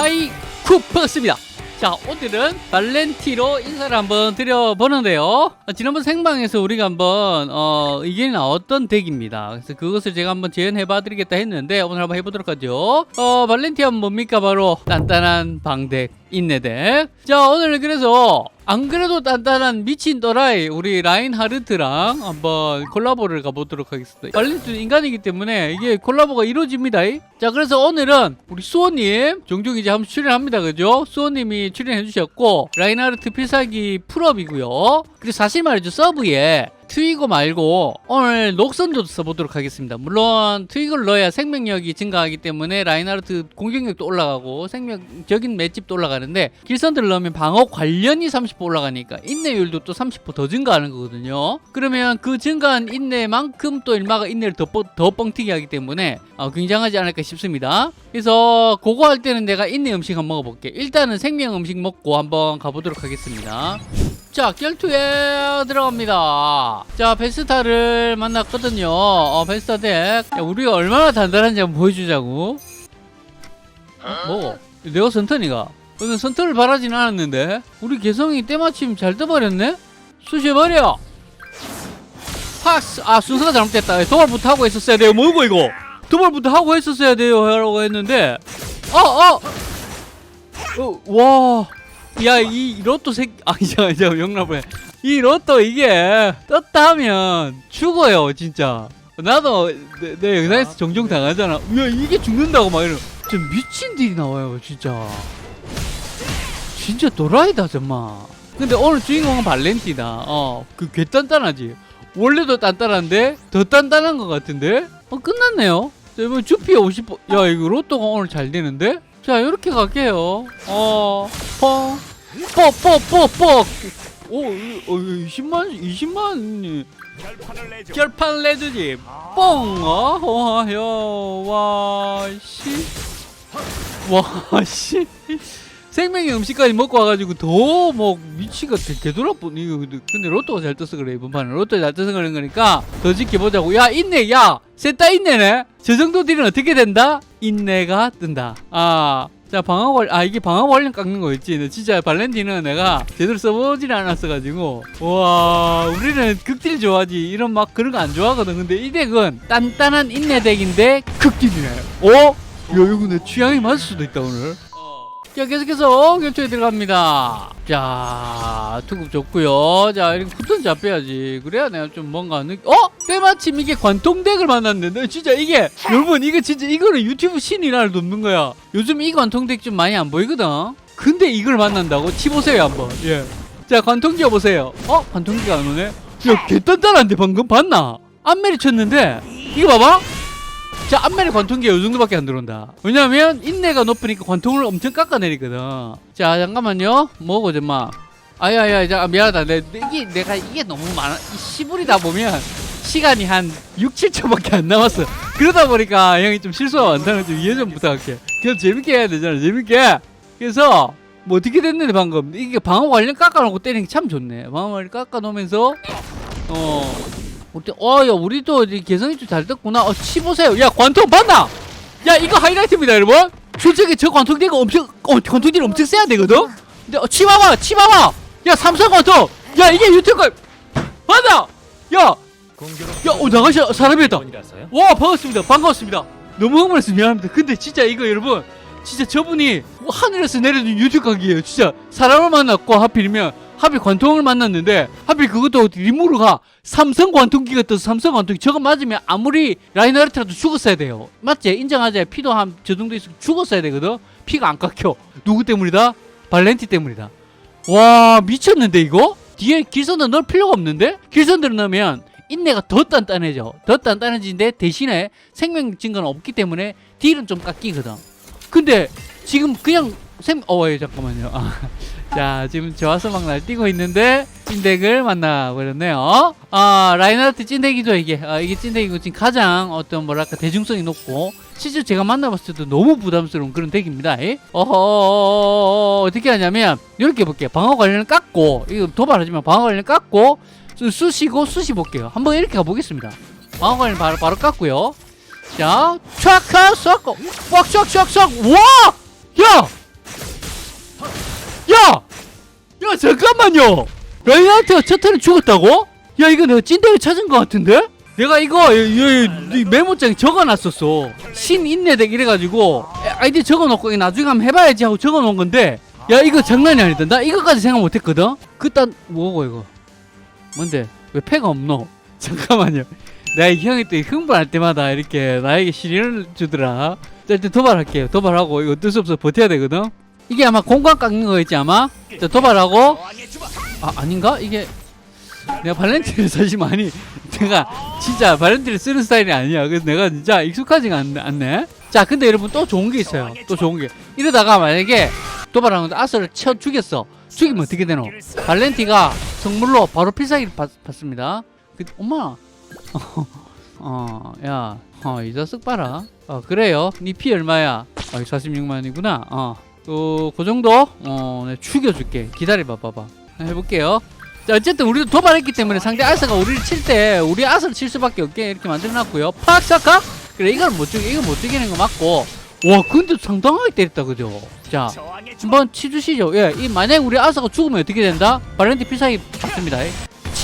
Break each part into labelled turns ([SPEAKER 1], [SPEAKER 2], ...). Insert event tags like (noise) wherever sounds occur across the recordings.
[SPEAKER 1] 하이쿠 반갑습니다. 자 오늘은 발렌티로 인사를 한번 드려보는데요. 어, 지난번 생방에서 우리가 한번 어, 의견이 나왔던 덱입니다. 그래서 그것을 제가 한번 재현해 봐 드리겠다 했는데 오늘 한번 해보도록 하죠. 어, 발렌티 하면 뭡니까 바로 단단한 방덱 인내덱. 자 오늘은 그래서 안 그래도 단단한 미친 또라이 우리 라인 하르트랑 한번 콜라보를 가보도록 하겠습니다. 발렌티는 인간이기 때문에 이게 콜라보가 이루어집니다. 자 그래서 오늘은 우리 수호님 종종 이제 한번 출연합니다. 그죠? 수호님이 출연해 주셨고 라인 하르트 필살기 풀업이고요. 그리고 사실 말이죠 서브에 트위거 말고 오늘 녹선도 써보도록 하겠습니다. 물론 트위거를 넣어야 생명력이 증가하기 때문에 라인하르트 공격력도 올라가고 생명적인 맷집도 올라가는데 길선들을 넣으면 방어 관련이 30% 올라가니까 인내율도 또 30%더 증가하는 거거든요. 그러면 그 증가한 인내만큼 또 일마가 인내를 더, 뻥- 더 뻥튀기 하기 때문에 어, 굉장하지 않을까 싶습니다. 그래서 그거 할 때는 내가 인내 음식 한번 먹어볼게. 일단은 생명 음식 먹고 한번 가보도록 하겠습니다. 자, 결투에 들어갑니다. 자, 베스타를 만났거든요. 어, 베스타 덱. 야, 우리가 얼마나 단단한지 한번 보여주자고. 어? 뭐? 내가 선턴이가. 오늘 선턴을 바라진 않았는데. 우리 개성이 때마침 잘 떠버렸네? 쑤셔버려! 파스! 아, 순서가 잘못됐다. 도발부터 하고 했었어야 돼요. 뭐고, 이거? 도발부터 하고 했었어야 돼요. 라고 했는데. 어, 어! 어, 와. 야, 이 로또 색, 아, 잠깐, 잠깐, 영락을. 이 로또 이게 떴다 하면 죽어요, 진짜. 나도 내, 내 영상에서 종종 당하잖아. 야, 이게 죽는다고 막 이러. 진짜 미친 딜이 나와요, 진짜. 진짜 도라이다, 정말. 근데 오늘 주인공은 발렌티다. 어, 그개 단단하지. 원래도 단단한데 더 단단한 것 같은데? 어, 끝났네요. 자, 이번 주피 50. 야, 이거 로또가 오늘 잘 되는데? 자, 이렇게 갈게요. 어, 펑. 뻑뻑뻑뻑. 오, 어, 20만 20만. 결판 내주지. 뻥 어, 와, 씨. 와, 씨. 생명의 음식까지 먹고 와가지고 더 뭐 미치가 개돌아뿐. 이거 근데 로또가 잘 떠서 그래 이번 판은. 로또 잘 떠서 그런 거니까 더 지켜보자고. 야 인내 야셋다 인내네. 저 정도 딜은 어떻게 된다? 인내가 뜬다. 아 자 방어 관, 아 이게 방어 관련 깎는 거였지. 근데 진짜 발렌티는 내가 제대로 써보질 않았어가지고 와 우리는 극딜 좋아하지 이런 막 그런 거 안 좋아하거든. 근데 이 덱은 단단한 인내 덱인데 극딜이네. 어? 야 이거 내 취향이 맞을 수도 있다 오늘. 자 계속해서 결투에 들어갑니다. 자 투급 좋고요. 자 이렇게 후턴 잡혀야지. 그래야 내가 좀 뭔가 느... 어? 때마침 이게 관통덱을 만났는데 진짜 이게 여러분 이거 진짜 이거는 유튜브 신이 날 돕는 거야. 요즘 이 관통덱 좀 많이 안 보이거든. 근데 이걸 만난다고 치보세요 한번. 예. 자 관통기 보세요. 어? 관통기가 안 오네. 야 개단단한데 방금 봤나? 안메리 쳤는데 이거 봐봐. 자, 앞면에 관통기가 요 정도밖에 안 들어온다. 왜냐면 인내가 높으니까 관통을 엄청 깎아내리거든. 자, 잠깐만요. 뭐고 정마. 아야야, 자, 미안하다. 내, 이게 내가 이게 너무 많아. 이 시부리다 보면 시간이 한 6, 7초밖에 안 남았어. 그러다 보니까 형이 좀 실수가 많다는 좀 이해 좀 부탁할게. 그래서 재밌게 해야 되잖아. 재밌게. 그래서 뭐 어떻게 됐는데 방금 이게 방어 관련 깎아놓고 때리는 게 참 좋네. 방어 관련 깎아놓으면서 어. 어때? 어, 야, 우리도 개성이 좀잘 떴구나. 어, 치보세요. 야, 관통 봤나? 야, 이거 하이라이트입니다, 여러분. 솔직히 저 관통대가 엄청, 어, 관통딜 엄청 세야 되거든? 근데, 어, 치봐봐, 치봐봐! 야, 삼성 관통! 야, 이게 유튜브, 봤나? 야, 야, 어, 나가시 사람이 있다. 와, 반갑습니다. 반갑습니다. 너무 흥분해서 미안합니다. 근데 진짜 이거 여러분, 진짜 저분이 하늘에서 내려준 유튜브 각이에요. 진짜 사람을 만났고 하필이면 하필 관통을 만났는데 하필 그것도 리무르가 삼성 관통기가 떠서 삼성 관통기 저거 맞으면 아무리 라이너르트라도 죽었어야 돼요. 맞지? 인정하자. 피도 한 저 정도 있으면 죽었어야 되거든. 피가 안 깎여. 누구 때문이다? 발렌티 때문이다. 와 미쳤는데 이거? 뒤에 길선들 넣을 필요가 없는데? 길선들을 넣으면 인내가 더 단단해져. 더 단단해지는데 대신에 생명 증거는 없기 때문에 딜은 좀 깎이거든. 근데 지금 그냥 생, 어, 예, 잠깐만요. 아, (laughs) 자, 지금 좋아서 막 날뛰고 있는데 찐덱을 만나버렸네요. 아, 라인하르트 찐덱이죠, 이게. 아, 이게 찐덱이고 지금 가장 어떤 뭐랄까 대중성이 높고 실제 제가 만나봤을 때도 너무 부담스러운 그런 덱입니다. 예? 어허, 어떻게 하냐면 이렇게 볼게요. 방어 관련을 깎고 이거 도발하지만 방어 관련을 깎고 쑤- 쑤시고 쑤시 볼게요. 한번 이렇게 가보겠습니다. 방어 관련 바로 바로 깎고요. 자, 촥하 쏘고 꽉 촥 촥 촥 와! 야! 야! 야 잠깐만요 첫 턴에 죽었다고? 야 이거 내가 찐대를 찾은 것 같은데? 내가 이거 이, 이, 이 메모장에 적어놨었어 신인내덱 이래가지고 아이디 적어놓고 나중에 한번 해봐야지 하고 적어놓은 건데 야 이거 장난이 아니다 나 이거까지 생각 못했거든? 그딴 뭐고 이거 뭔데 왜 패가 없노? (laughs) 잠깐만요 내가 이 형이 또 흥분할 때마다 이렇게 나에게 시련을 주더라 자 일단 도발할게요. 도발하고 이거 어쩔 수 없어 버텨야 되거든. 이게 아마 공간 깎는 거겠지 아마? 자 도발하고. 아 아닌가? 이게 내가 발렌티를 (laughs) 사실 많이 (laughs) 내가 진짜 발렌티를 쓰는 스타일이 아니야. 그래서 내가 진짜 익숙하지가 않, 않네. 자 근데 여러분 또 좋은 게 있어요. 또 좋은 게. 이러다가 만약에 도발하는 아스를 쳐 죽였어. 죽이면 어떻게 되노? 발렌티가 성물로 바로 필살기를 받, 받습니다. 그, 엄마! (laughs) 어 야 어, 이 자식 봐라. 어 그래요? 니피 얼마야? 아 46만이구나. 어그 정도? 어 내가 죽여줄게. 기다려봐 봐봐. 해볼게요. 자 어쨌든 우리도 도발했기 때문에 상대 아스가 우리를 칠 때 우리 아스를 칠 수밖에 없게 이렇게 만들어놨고요. 팍 사카 그래 이걸 못 죽이 이거 못 죽이는 거 맞고. 와 근데 상당하게 때렸다 그죠? 자 한번 치주시죠. 예이 만약에 우리 아스가 죽으면 어떻게 된다? 발렌티 필살기 받습니다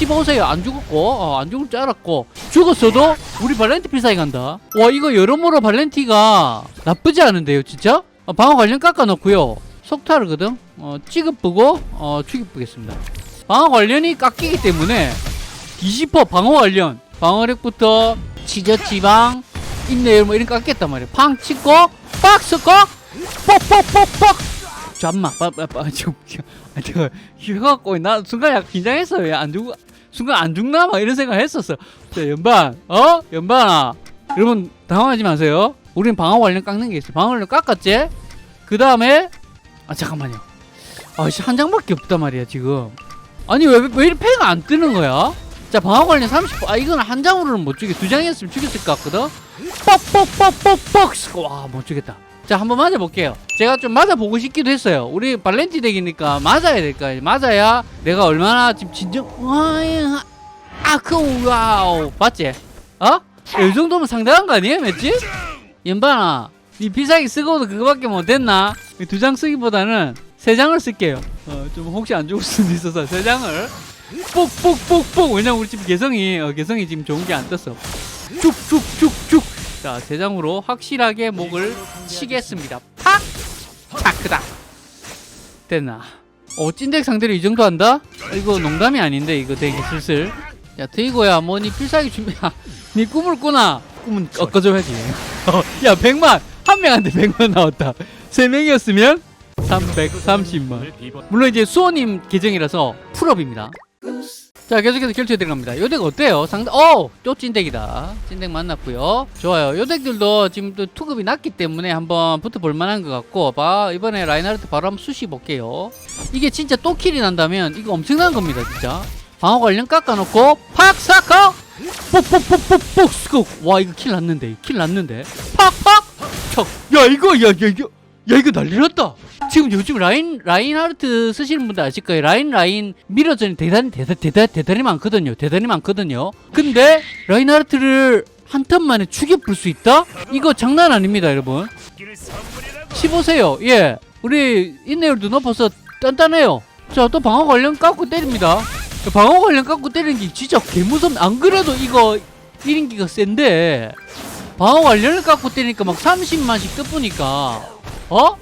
[SPEAKER 1] 치보세요. 안 죽었고 어, 안 죽을 줄 알았고. 죽었어도 우리 발렌티 필살기 간다. 와 이거 여러모로 발렌티가 나쁘지 않은데요 진짜? 어, 방어 관련 깎아놓고요. 속타르거든? 어, 찌급보고 어, 추격보겠습니다. 방어 관련이 깎이기 때문에 뒤집어 방어 관련 방어력부터 치저 지방 인내율 뭐 이런 거 깎겠단 말이야 팡 치고 빡 섞고 뻑뻑뻑뻑 잠만 빠빠빠 아 제가 해갖고 나 순간 약간 긴장했어 왜안 죽 순간 안 죽나 막 이런 생각 했었어 자 연반 어 연반아 여러분 당황하지 마세요 우린 방어 관련 깎는 게 있어 방어 관련 깎았지 그 다음에 아 잠깐만요 아씨 한 장밖에 없단 말이야 지금 아니 왜, 왜 이렇게 패가 안 뜨는 거야? 자 방어 관련 30%. 아 이건 한 장으로는 못 죽여. 두 장이었으면 죽였을 것 같거든. 뻑뻑뻑뻑뻑. 와못 죽였다. 자 한번 맞아볼게요. 제가 좀 맞아보고 싶기도 했어요. 우리 발렌티 덱이니까 맞아야 될까? 맞아야 내가 얼마나 지금 진정. 아크 와우 맞지? 어? 이 정도면 상당한 거 아니에요, 맞지? 연반아, 니 비싸게 쓰고도 그거밖에 못했나? 두 장 쓰기보다는 세 장을 쓸게요. 어, 좀 혹시 안 죽을 수도 있어서 세 장을 뽁뽁뽁뽁 왜냐면 우리 집 개성이 어, 개성이 지금 좋은 게 안 떴어. 쭉쭉쭉쭉. 자, 세 장으로 확실하게 목을 치겠습니다. 팍! 차크다. 됐나? 어, 찐덱 상대로 이 정도 한다? 어, 이거 농담이 아닌데 이거 되게 슬슬. 야, 드이고야, 뭐니 필살기 준비. 야, 니 꿈을 꾸나? 꿈은 꺾어줘야지. 어, (laughs) 야, 100만! 한 명한테 100만 나왔다. 세 명이었으면 330만. 물론 이제 수호님 계정이라서 풀업입니다. 자 계속해서 결투에 들어갑니다. 요덱 어때요? 상당 어! 또 찐덱이다. 찐덱 만났고요. 좋아요. 요덱들도 지금 또 투급이 낮기 때문에 한번 붙어볼 만한 것 같고 봐 이번에 라인하르트 바로 한번 수시 볼게요. 이게 진짜 또 킬이 난다면 이거 엄청난 겁니다 진짜. 방어 관련 깎아놓고 팍 사커 뽁뽁뽁뽁뽁 스코 와 이거 킬 났는데 킬 났는데 팍 팍 척 야 이거 야, 야 이거 야 이거 난리 났다. 지금 요즘 라인 라인 하르트 쓰시는 분들 아실 거예요? 라인 라인 미러전이 대단히 대단 대단 대단히 많거든요. 대단히 많거든요. 근데 라인 하르트를 한 턴 만에 죽여볼 수 있다? 이거 장난 아닙니다 여러분. 15세요. 예. 우리 인내율도 높아서 단단해요. 자 또 방어 관련 깎고 때립니다. 방어 관련 깎고 때리는 게 진짜 개무섭네 안 그래도 이거 1인기가 센데. 방어 관련을 깎고 때리니까 막 30만씩 뜨쁘니까 어?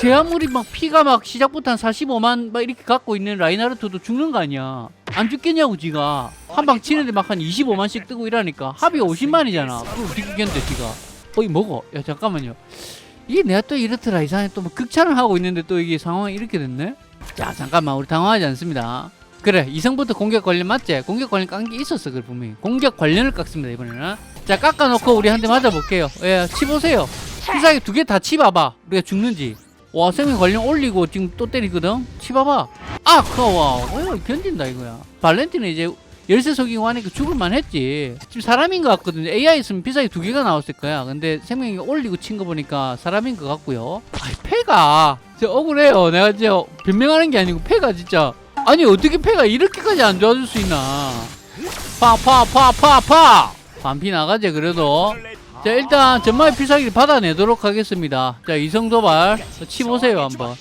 [SPEAKER 1] 제 아무리 막 피가 막 시작부터 한 45만 막 이렇게 갖고 있는 라인하르트도 죽는 거 아니야? 안 죽겠냐고 지가. 한 방 치는데 막 한 25만씩 뜨고 이러니까 합이 50만이잖아. 그걸 어떻게 이겼는데 지가. 어이 먹어. 야 잠깐만요. 이게 내가 또 이렇더라. 이상하게 또막 극찬을 하고 있는데 또 이게 상황이 이렇게 됐네? 자 잠깐만. 우리 당황하지 않습니다. 그래 이성부터 공격 관련 맞지? 공격 관련 깐 게 있었어 그 분명히 공격 관련을 깎습니다 이번에는. 자 깎아놓고 우리 한 대 맞아볼게요. 예 치보세요 필살기 두 개 다 치봐봐. 우리가 죽는지. 와 생명 관련 올리고 지금 또 때리거든? 치봐봐. 아 커워 어, 견딘다 이거야. 발렌티는 이제 열쇠 속이고 하니까 죽을만 했지. 지금 사람인 것 같거든요. AI 있으면 필살기 두 개가 나왔을 거야. 근데 생명이 올리고 친 거 보니까 사람인 것 같고요. 아이 패가. 진짜 억울해요. 내가 진짜 변명하는 게 아니고 패가 진짜. 아니 어떻게 패가 이렇게까지 안 좋아질 수 있나? 파 파 파 파파! 반피 나가지 그래도 자 일단 전마의 필살기를 받아내도록 하겠습니다. 자 이성도발 치보세요 한번.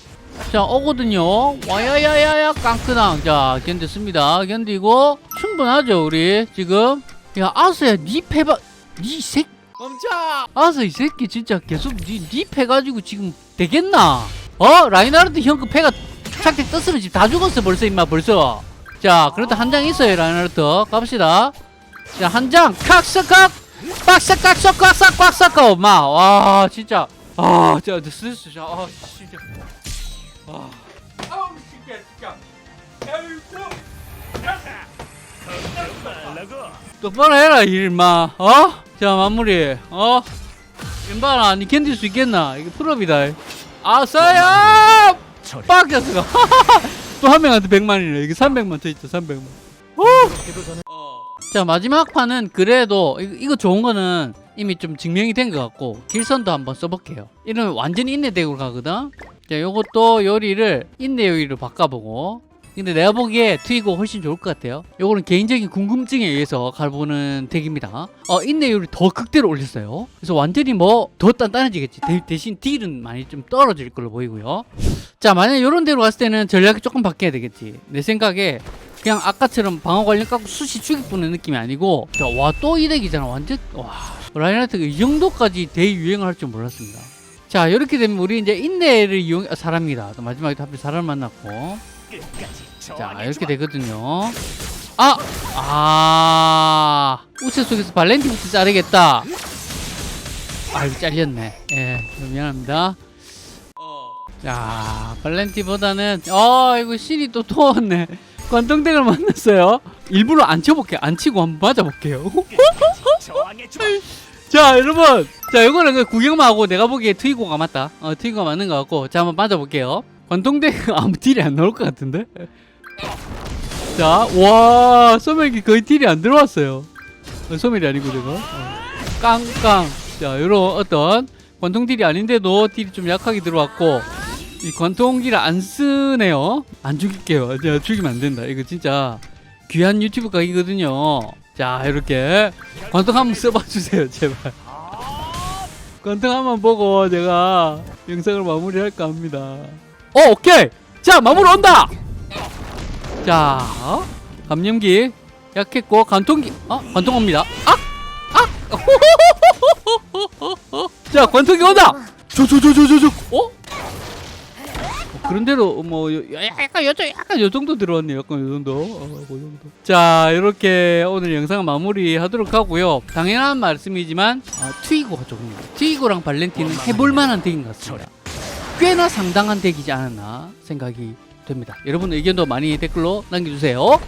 [SPEAKER 1] 자 오거든요. 와야야야야 깡크당 자 견뎠습니다. 견디고 충분하죠 우리. 지금 야 아서야 니 패봐 니 새. 멈춰! 아서 이 새끼 진짜 계속 니, 니 패가지고 지금 되겠나? 어 라인하르트 형그 패가 착착 떴으면 지금 다 죽었어 벌써 임마 벌써. 자 그래도 한 장 있어요 라인하르트 갑시다. 자 한 장 칵스칵 빡싹 깍싹 꽉싹 꽉싹 엄마. 와 진짜. 아 진짜 아 진짜 아 진짜. 똑바로 해라 일마. 어? 자 마무리. 어? 인바나 니 견딜 수 있겠나? 이게 풀업이다. 아싸야 빡겼어 (laughs) 또 한 명한테 100만이네. 이게 300만 더 있다 300만 자 마지막 판은 그래도 이거, 이거 좋은 거는 이미 좀 증명이 된 것 같고 길선도 한번 써볼게요. 이러면 완전히 인내 덱으로 가거든? 자 요것도 요리를 인내 요리로 바꿔보고. 근데 내가 보기에 트위고 훨씬 좋을 것 같아요. 요거는 개인적인 궁금증에 의해서 가보는 덱입니다. 어 인내 요리 더 극대로 올렸어요. 그래서 완전히 뭐 더 단단해지겠지. 대, 대신 딜은 많이 좀 떨어질 걸로 보이고요. 자 만약에 요런 데로 갔을 때는 전략이 조금 바뀌어야 되겠지. 내 생각에 그냥 아까처럼 방어 관련 깎고 수시 죽이 뿌는 느낌이 아니고 와 또 이 덱이잖아 완전? 와 라인하트가 이 정도까지 대유행을 할 줄 몰랐습니다. 자 이렇게 되면 우리 이제 인내를 이용 아, 사람이다. 또 마지막에 또 하필 사람을 만났고. 자 이렇게 되거든요. 아! 아! 우체 속에서 발렌티부터 자르겠다. 아이고 잘렸네. 예 미안합니다. 자 발렌티보다는 어 이거 실이 또 토었네 관통덱을 만났어요. 일부러 안 쳐볼게요 안 치고 한번 맞아볼게요. (laughs) 자 여러분. 자 이거는 그 구경만 하고 내가 보기에 트위고가 맞다. 어 트위고가 맞는 것 같고. 자 한번 맞아볼게요. 관통덱 (laughs) 아무 딜이 안 나올 것 같은데? 자 와 소멸기 거의 딜이 안 들어왔어요. 어, 소멸이 아니고 저거 어. 깡깡. 자 요런 어떤 관통 딜이 아닌데도 딜이 좀 약하게 들어왔고 이 관통기를 안 쓰네요. 안 죽일게요. 제가 죽이면 안 된다. 이거 진짜 귀한 유튜브 각이거든요. 자 이렇게 관통 한번 써봐 주세요 제발. 관통 한번 보고 제가 영상을 마무리할까 합니다. 어 오케이! 자 마무리 온다! 자 어? 감염기 약했고 관통기 어? 관통 옵니다. 아! 아! (laughs) 자 관통기 온다! 조조조조조조. 어? 그런 대로 뭐 요- 약간 요 약간 요 정도 들어왔네요. 약간 요 정도. 어, 그 정도. 자, 이렇게 오늘 영상 마무리하도록 하고요. 당연한 말씀이지만 아, 트위고가 조금 트위고랑 발렌티는 해볼 만한 덱인 것 같습니다. 꽤나 상당한 덱이지 않았나 생각이 됩니다. 여러분 의견도 많이 댓글로 남겨주세요.